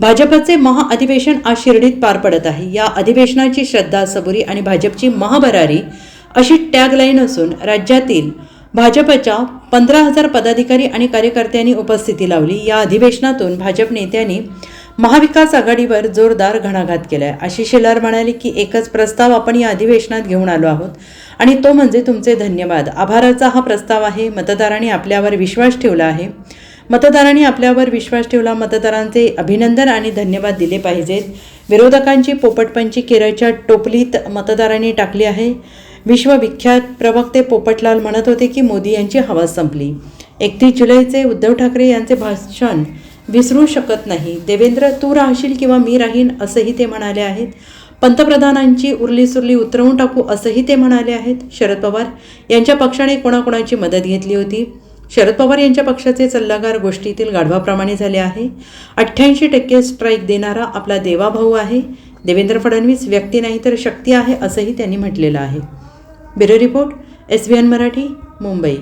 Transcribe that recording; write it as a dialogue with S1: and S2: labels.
S1: भाजपचे महाअधिवेशन आज शिर्डीत पार पडत आहे. या अधिवेशनाची श्रद्धा सबुरी आणि भाजपची महाबरारी अशी टॅगलाईन असून राज्यातील भाजपच्या पंधरा हजार पदाधिकारी आणि कार्यकर्त्यांनी उपस्थिती लावली. या अधिवेशनातून भाजप नेत्यांनी महाविकास आघाडीवर जोरदार घणाघात केला आहे आशिष शेलार म्हणाले की एकच प्रस्ताव आपण या अधिवेशनात घेऊन आलो आहोत आणि तो म्हणजे तुमचे धन्यवाद. आभाराचा हा प्रस्ताव आहे. मतदारांनी आपल्यावर विश्वास ठेवला आहे. मतदारांनी आपल्यावर विश्वास ठेवला. मतदारांचे अभिनंदन आणि धन्यवाद दिले पाहिजेत. विरोधकांची पोपटपंची केरळच्या टोपलीत मतदारांनी टाकली आहे. विश्वविख्यात प्रवक्ते पोपटलाल म्हणत होते की मोदी यांची हवा संपली. एकतीस जुलैचे उद्धव ठाकरे यांचे भाषण विसरू शकत नाही. देवेंद्र तू राहशील किंवा मी राहीन असंही ते म्हणाले आहेत. पंतप्रधानांची उरली सुरली उतरवून टाकू असंही ते म्हणाले आहेत. शरद पवार यांच्या पक्षाने कोणाकोणाची मदत घेतली होती? शरद पवार यांच्या पक्षाचे सल्लागार गोष्टीतील गाढवाप्रमाणे झाले आहे. अठ्ठ्याऐंशी टक्के स्ट्राईक देणारा आपला देवाभाऊ आहे. देवेंद्र फडणवीस व्यक्ती नाही तर शक्ती आहे असंही त्यांनी म्हटलेलं आहे. Bureau report S B N Marathi Mumbai.